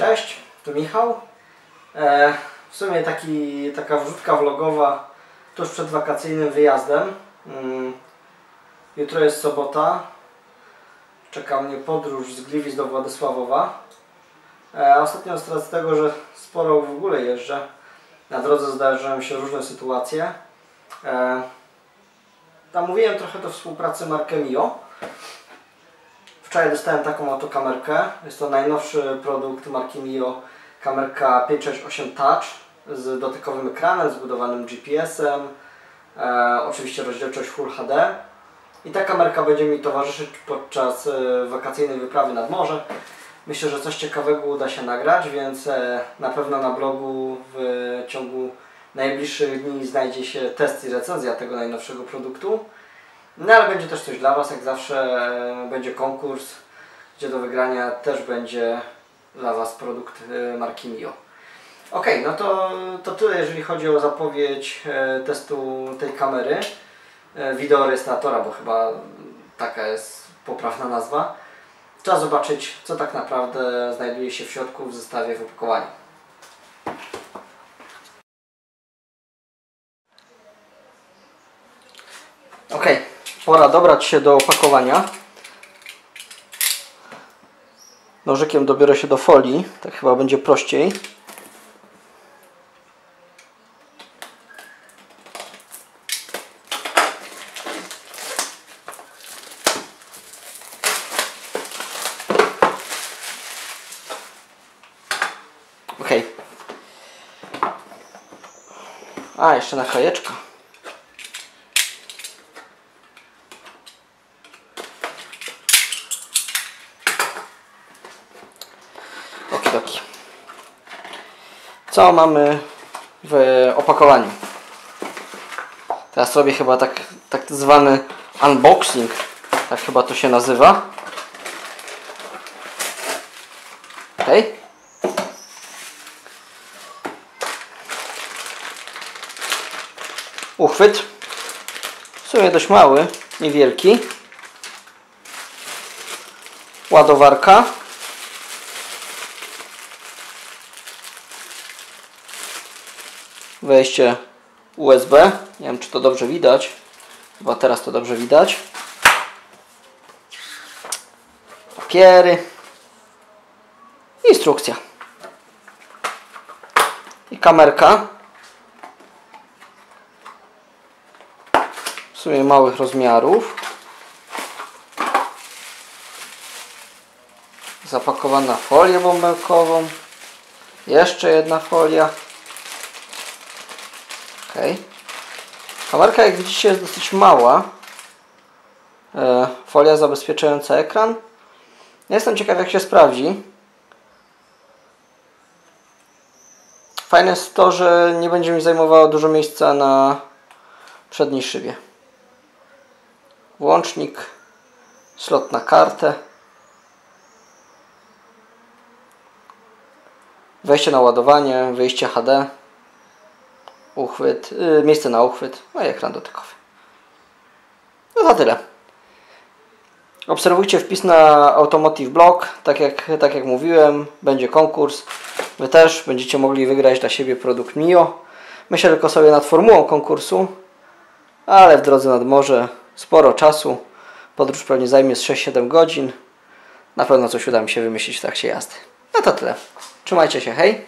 Cześć, tu Michał. E, w sumie taki, taka wrzutka vlogowa tuż przed wakacyjnym wyjazdem. Mm, jutro jest sobota. Czeka mnie podróż z Gliwic do Władysławowa. E, ostatnio z tego, że sporo w ogóle jeżdżę, na drodze zdarzają się różne sytuacje. E, namówiłem trochę do współpracy markę Mio. Wczoraj dostałem taką oto kamerkę. Jest to najnowszy produkt marki Mio. Kamerka 568 Touch z dotykowym ekranem, zbudowanym GPS-em. E, oczywiście rozdzielczość Full HD. I ta kamerka będzie mi towarzyszyć podczas e, wakacyjnej wyprawy nad morze. Myślę, że coś ciekawego uda się nagrać, więc e, na pewno na blogu w ciągu najbliższych dni znajdzie się test i recenzja tego najnowszego produktu. No ale będzie też coś dla Was, jak zawsze e, będzie konkurs, gdzie do wygrania też będzie dla Was produkt e, marki Mio. Ok, no to, to tyle jeżeli chodzi o zapowiedź e, testu tej kamery, wideorejestratora, bo chyba taka jest poprawna nazwa. Trzeba zobaczyć, co tak naprawdę znajduje się w środku w zestawie w opakowaniu. Ok, pora dobrać się do opakowania. Nożykiem dobiorę się do folii, tak chyba będzie prościej. Ok. A, jeszcze naklejeczka. Co mamy w opakowaniu? Teraz robię chyba tak, tak zwany unboxing. Tak chyba to się nazywa. Okej. Uchwyt. W sumie dość mały, niewielki. Ładowarka. Wejście USB. Nie wiem, czy to dobrze widać. Chyba teraz to dobrze widać. Papiery. Instrukcja. I kamerka. W sumie małych rozmiarów. Zapakowana folią bąbelkową. Jeszcze jedna folia. Ok. Kamerka jak widzicie jest dosyć mała. E, folia zabezpieczająca ekran. Jestem ciekaw jak się sprawdzi. Fajne jest to, że nie będzie mi zajmowało dużo miejsca na przedniej szybie. Włącznik, slot na kartę. Wejście na ładowanie, wyjście HD uchwyt, yy, miejsce na uchwyt, no i ekran dotykowy. No to tyle. Obserwujcie wpis na Automotive Blog, tak jak, tak jak mówiłem, będzie konkurs. Wy też będziecie mogli wygrać dla siebie produkt Mio. Myślę tylko sobie nad formułą konkursu, ale w drodze nad morze sporo czasu. Podróż pewnie zajmie z 6-7 godzin. Na pewno coś uda mi się wymyślić w trakcie jazdy. No to tyle. Trzymajcie się, hej!